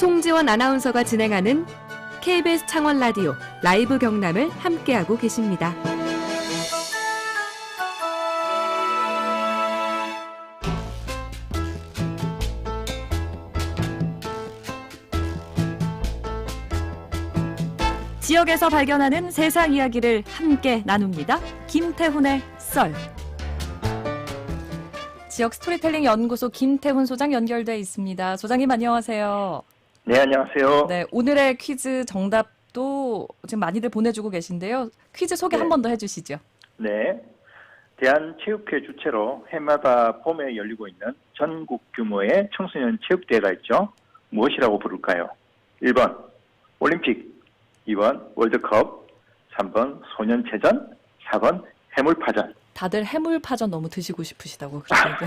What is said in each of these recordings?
송지원 아나운서가 진행하는 KBS 창원 라디오 라이브 경남을 함께하고 계십니다. 지역에서 발견하는 세상 이야기를 함께 나눕니다. 김태훈의 썰. 지역 스토리텔링 연구소 김태훈 소장 연결돼 있습니다. 소장님 안녕하세요. 네, 안녕하세요. 네, 오늘의 퀴즈 정답도 지금 많이들 보내주고 계신데요. 퀴즈 소개 네. 한 번 더 해주시죠. 네. 대한체육회 주최로 해마다 봄에 열리고 있는 전국 규모의 청소년 체육대회가 있죠. 무엇이라고 부를까요? 1번 올림픽, 2번 월드컵, 3번 소년체전, 4번 해물파전. 다들 해물파전 너무 드시고 싶으시다고 그러는데.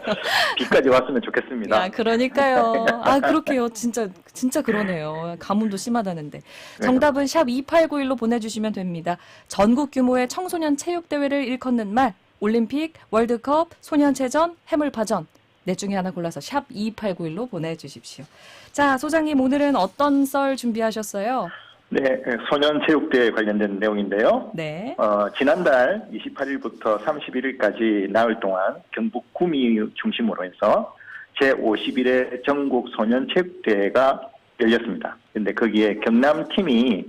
비까지 왔으면 좋겠습니다. 야, 그러니까요. 아, 그렇게요. 진짜, 진짜 그러네요. 가뭄도 심하다는데. 정답은 샵 2891로 보내주시면 됩니다. 전국 규모의 청소년 체육대회를 일컫는 말, 올림픽, 월드컵, 소년체전, 해물파전. 넷 중에 하나 골라서 샵 2891로 보내주십시오. 자, 소장님, 오늘은 어떤 썰 준비하셨어요? 네, 소년체육대회 관련된 내용인데요. 네. 어, 지난달 28일부터 31일까지 나흘 동안 경북 구미 중심으로 해서 제51회 전국 소년체육대회가 열렸습니다. 근데 거기에 경남팀이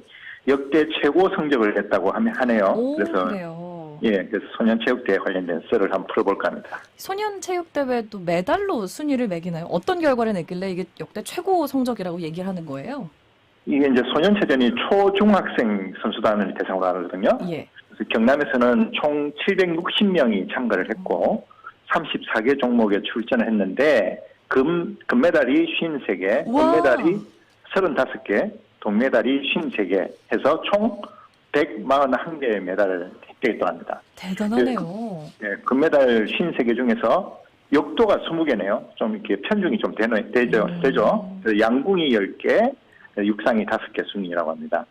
역대 최고 성적을 냈다고 하면 하네요. 오, 그래서 그래요. 예, 그래서 소년체육대회 관련된 썰을 한번 풀어볼까 합니다. 소년체육대회도 메달로 순위를 매기나요? 어떤 결과를 냈길래 이게 역대 최고 성적이라고 얘기를 하는 거예요? 이게 이제 소년체전이 초중학생 선수단을 대상으로 하거든요. 예. 그래서 경남에서는 총 760명이 참가를 했고 34개 종목에 출전을 했는데 금 금메달이 53개, 우와. 은메달이 35개, 동메달이 53개 해서 총 141개의 메달을 획득했다고 합니다. 대단하네요. 예, 금메달 53개 중에서 역도가 20개네요. 좀 이렇게 편중이 좀 되는, 되죠. 음. 되죠. 양궁이 10개, 육상이 5개 순이라고 합니다.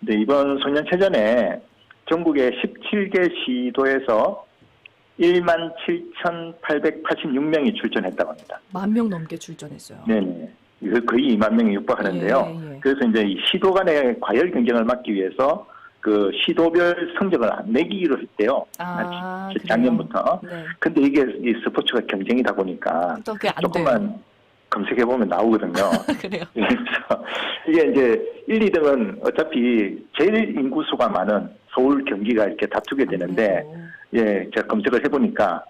근데 이번 소년체전에 전국의 17개 시도에서 1만 7,886명이 출전했다고 합니다. 만 명 넘게 출전했어요. 네네. 이거 거의 2만 명이 육박하는데요. 예, 예. 그래서 이제 이 시도 간의 과열 경쟁을 막기 위해서 그 시도별 성적을 안 매기기로 했대요. 아, 그래요? 작년부터. 네. 근데 이게 이 스포츠가 경쟁이다 보니까 조금만 돼요. 검색해 보면 나오거든요. 그래요. 그래서 이게 이제 1, 2등은 어차피 제일 인구수가 많은 서울 경기가 이렇게 다투게 되는데 그래요. 예, 제가 검색을 해 보니까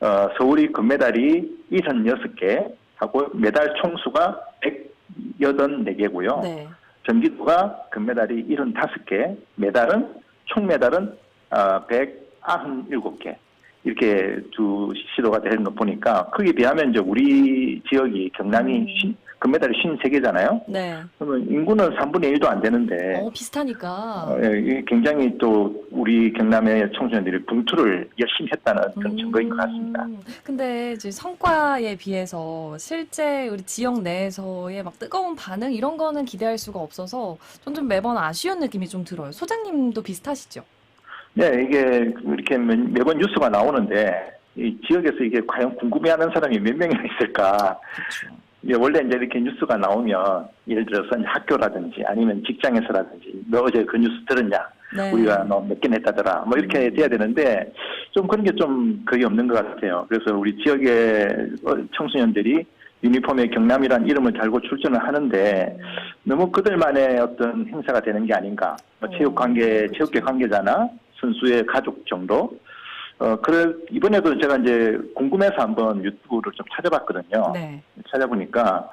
어, 서울이 금메달이 76개 하고 메달 총수가 184개고요. 네. 전기도가 금메달이 75개, 메달은 총 메달은 어, 197개. 이렇게 두 시도가 되는 거 보니까 거기에 비하면 이제 우리 지역이 경남이 음. 쉰- 금메달이 53개잖아요. 네. 그러면 인구는 3분의 1도 안 되는데 어, 비슷하니까. 어, 예, 굉장히 또 우리 경남의 청소년들이 분투를 열심히 했다는 그런 증거인 것 같습니다. 음, 근데 이제 성과에 비해서 실제 우리 지역 내에서의 막 뜨거운 반응 이런 거는 기대할 수가 없어서 전 좀 매번 아쉬운 느낌이 좀 들어요. 소장님도 비슷하시죠? 네, 이게 이렇게 매- 매번 뉴스가 나오는데 이 지역에서 이게 과연 궁금해하는 사람이 몇 명이나 있을까? 그렇죠. 예, 원래 이제 이렇게 뉴스가 나오면 예를 들어서 학교라든지 아니면 직장에서라든지 너 어제 그 뉴스 들었냐? 네. 우리가 너몇개 냈다더라. 뭐 이렇게 돼야 되는데 좀 그런 게 좀 거의 없는 것 같아요. 그래서 우리 지역의 어, 청소년들이 유니폼에 경남이라는 이름을 달고 출전을 하는데 너무 그들만의 어떤 행사가 되는 게 아닌가. 뭐 체육 관계, 어, 체육계 관계자나 선수의 가족 정도. 어, 그래, 이번에도 제가 이제 궁금해서 한번 유튜브를 좀 찾아봤거든요. 네. 찾아보니까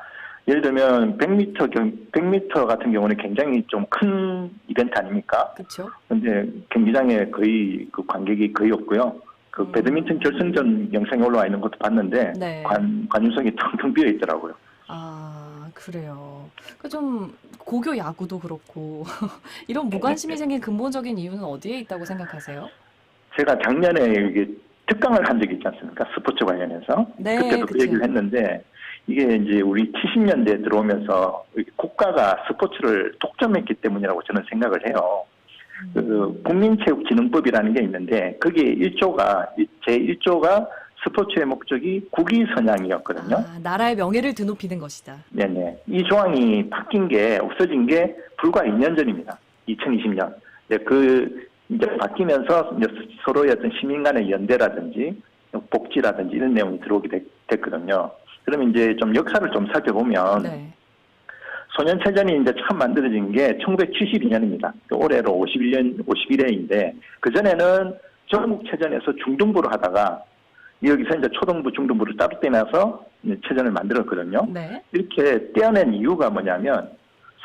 예를 들면 100m 경, 100m 같은 경우는 굉장히 좀 큰 이벤트 아닙니까? 그렇죠. 근데 경기장에 거의 그 관객이 거의 없고요. 그 음. 배드민턴 결승전 영상이 올라와 있는 것도 봤는데 네. 관 관중석이 텅텅 비어 있더라고요. 아, 그래요. 그 좀 고교 야구도 그렇고 이런 무관심이 생긴 근본적인 이유는 어디에 있다고 생각하세요? 제가 작년에 이게 특강을 한 적이 있지 않습니까? 스포츠 관련해서 네, 그때도 그. 얘기를 했는데 이게 이제 우리 70년대 들어오면서 국가가 스포츠를 독점했기 때문이라고 저는 생각을 해요. 그 국민체육진흥법이라는 게 있는데 거기에 1조가 제 1조가 스포츠의 목적이 국위 선양이었거든요. 아, 나라의 명예를 드높이는 것이다. 네네. 이 조항이 바뀐 게 없어진 게 불과 2년 전입니다. 2020년. 네, 그 이제 바뀌면서 서로의 어떤 시민 간의 연대라든지 복지라든지 이런 내용이 들어오게 됐, 거든요 그러면 이제 좀 역사를 좀 살펴보면 네. 소년체전이 이제 처음 만들어진 게 1972년입니다. 올해로 51년, 51회인데, 그전에는 전국체전에서 중등부로 하다가, 여기서 이제 초등부, 중등부를 따로 이제 체전을 만들었거든요. 네. 이렇게 떼어낸 이유가 뭐냐면,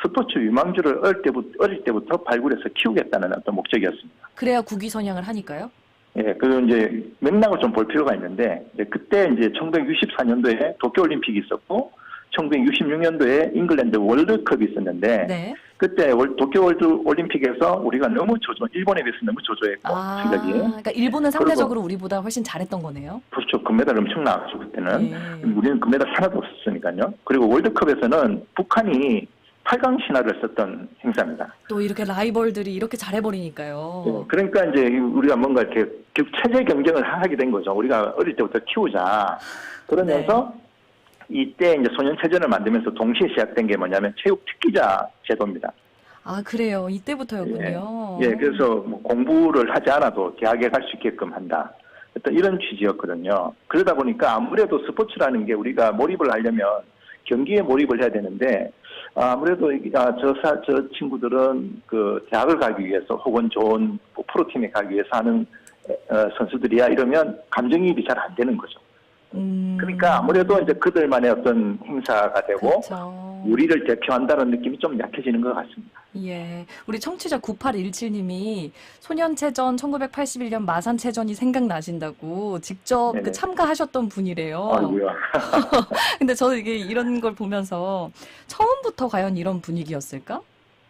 스포츠 유망주를 어릴 때부터, 어릴 때부터 발굴해서 키우겠다는 어떤 목적이었습니다. 그래야 국위 선양을 하니까요. 예, 그 이제 맥락을 좀 볼 필요가 있는데, 이제 그때 이제 1964년도에 도쿄올림픽이 있었고, 1966년도에 잉글랜드 월드컵이 있었는데, 네. 그때 월- 도쿄 월드 올림픽에서 우리가 너무 조조, 일본에 비해서 너무 조조했고, 아, 실력이. 그러니까 일본은 상대적으로 우리보다 훨씬 잘했던 거네요. 그렇죠. 금메달 엄청 나왔죠, 그때는. 예. 우리는 금메달 하나도 없었으니까요. 그리고 월드컵에서는 북한이 8강 신화를 썼던 행사입니다. 또 이렇게 라이벌들이 이렇게 잘해버리니까요. 예, 그러니까 이제 우리가 뭔가 이렇게 격- 체제 경쟁을 하게 된 거죠. 우리가 어릴 때부터 키우자. 그러면서 이때 이제 소년체전을 만들면서 동시에 시작된 게 뭐냐면 체육 특기자 제도입니다. 아 그래요. 이때부터였군요. 예, 그래서 뭐 공부를 하지 않아도 대학에 갈 수 있게끔 한다. 어떤 이런 취지였거든요. 그러다 보니까 아무래도 스포츠라는 게 우리가 몰입을 하려면 경기에 몰입을 해야 되는데 아무래도 이- 아, 저, 사, 저 친구들은 그 대학을 가기 위해서 혹은 좋은 뭐 프로팀에 가기 위해서 하는 어, 선수들이야 이러면 감정이입이 잘 안 되는 거죠. 음. 그러니까 아무래도 이제 그들만의 어떤 행사가 되고 그렇죠. 우리를 대표한다는 느낌이 좀 약해지는 것 같습니다. 예. 우리 청취자 9817님이 소년체전 1981년 마산체전이 생각나신다고 직접. 그 참가하셨던 분이래요. 아이고야. 근데 저는 이게 이런 걸 보면서 처음부터 과연 이런 분위기였을까?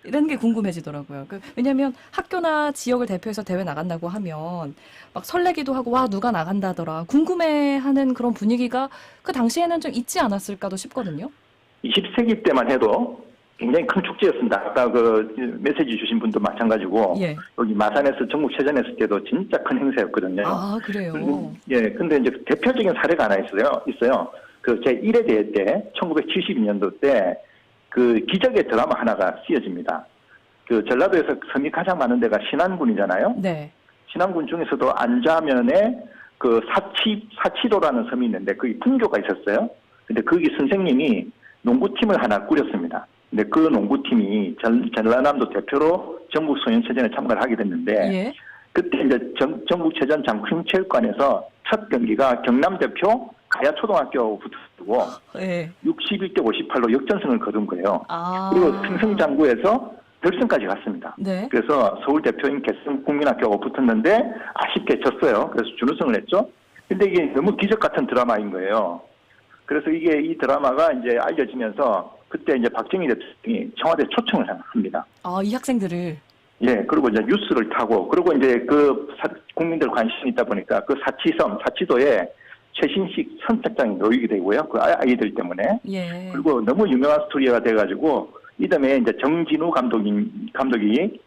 이런 게 궁금해지더라고요. 그, 왜냐면 학교나 지역을 대표해서 대회 나간다고 하면 막 설레기도 하고 와 누가 나간다더라 궁금해하는 그런 분위기가 그 당시에는 좀 있지 않았을까도 싶거든요. 20세기 때만 해도 굉장히 큰 축제였습니다. 아까 그 메시지 주신 분도 마찬가지고 예. 여기 마산에서 전국체전 했을 때도 진짜 큰 행사였거든요. 아 그래요. 음, 예, 근데 이제 대표적인 사례가 하나 있어요. 있어요. 그 제 1회 대회 때 1972년도 때 그 기적의 드라마 하나가 쓰여집니다. 그 전라도에서 섬이 가장 많은 데가 신안군이잖아요. 네. 신안군 중에서도 안자면에 그 사치 사치도라는 섬이 있는데 거기 분교가 있었어요. 근데 거기 선생님이 농구팀을 하나 꾸렸습니다. 근데 그 농구팀이 전, 전라남도 대표로 전국 소년체전에 참가를 하게 됐는데 예. 그때 이제 전, 전국체전 장충체육관에서 첫 경기가 경남 대표 가야 초등학교 붙었고 예. 61대 58로 역전승을 거둔 거예요. 아. 그리고 승승장구에서 결승까지 갔습니다. 네. 그래서 서울 대표인 개성 국민학교가 붙었는데 아쉽게 졌어요. 그래서 준우승을 했죠. 근데 이게 너무 기적 같은 드라마인 거예요. 그래서 이게 이 드라마가 이제 알려지면서 그때 이제 박정희 대통령이 청와대 초청을 합니다. 아, 이 학생들을 예, 그리고 이제 뉴스를 타고, 그리고 이제 그 사- 국민들 관심이 있다 보니까 그 사치섬, 사치도에 최신식 선착장이 놓이게 되고요. 그 아이- 아이들 때문에. 예. 그리고 너무 유명한 스토리가 돼가지고 이듬해 이제 정진우 감독이 감독이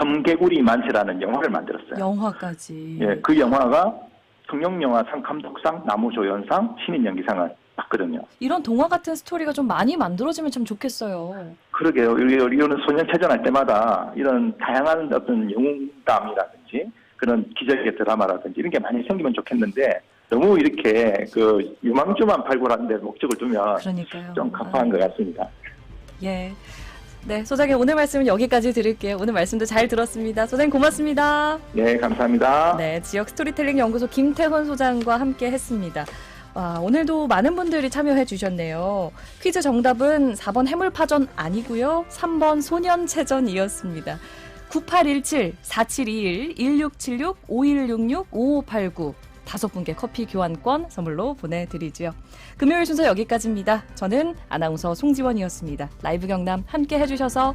섬개구리 만세라는 영화를 만들었어요. 영화까지. 예, 그 영화가 성룡영화상 감독상, 나무조연상, 신인연기상을 받거든요. 이런 동화 같은 스토리가 좀 많이 만들어지면 참 좋겠어요. 그러게요. 우리 우리는 소년 체전할 때마다 이런 다양한 어떤 영웅담이라든지 그런 기적의 드라마라든지 이런 게 많이 생기면 좋겠는데 너무 이렇게 그 유망주만 발굴하는 데 목적을 두면 그러니까요. 좀 갑화한 것 같습니다. 예. 네, 소장님 오늘 말씀은 여기까지 드릴게요. 오늘 말씀도 잘 들었습니다. 소장님 고맙습니다. 네, 감사합니다. 네, 지역 스토리텔링 연구소 김태훈 소장과 함께 했습니다. 와, 오늘도 많은 분들이 참여해 주셨네요. 퀴즈 정답은 4번 해물파전 아니고요. 3번 소년체전이었습니다. 9817 4721 1676 5166 5589 다섯 분께 커피 교환권 선물로 보내드리죠. 금요일 순서 여기까지입니다. 저는 아나운서 송지원이었습니다. 라이브 경남 함께 해주셔서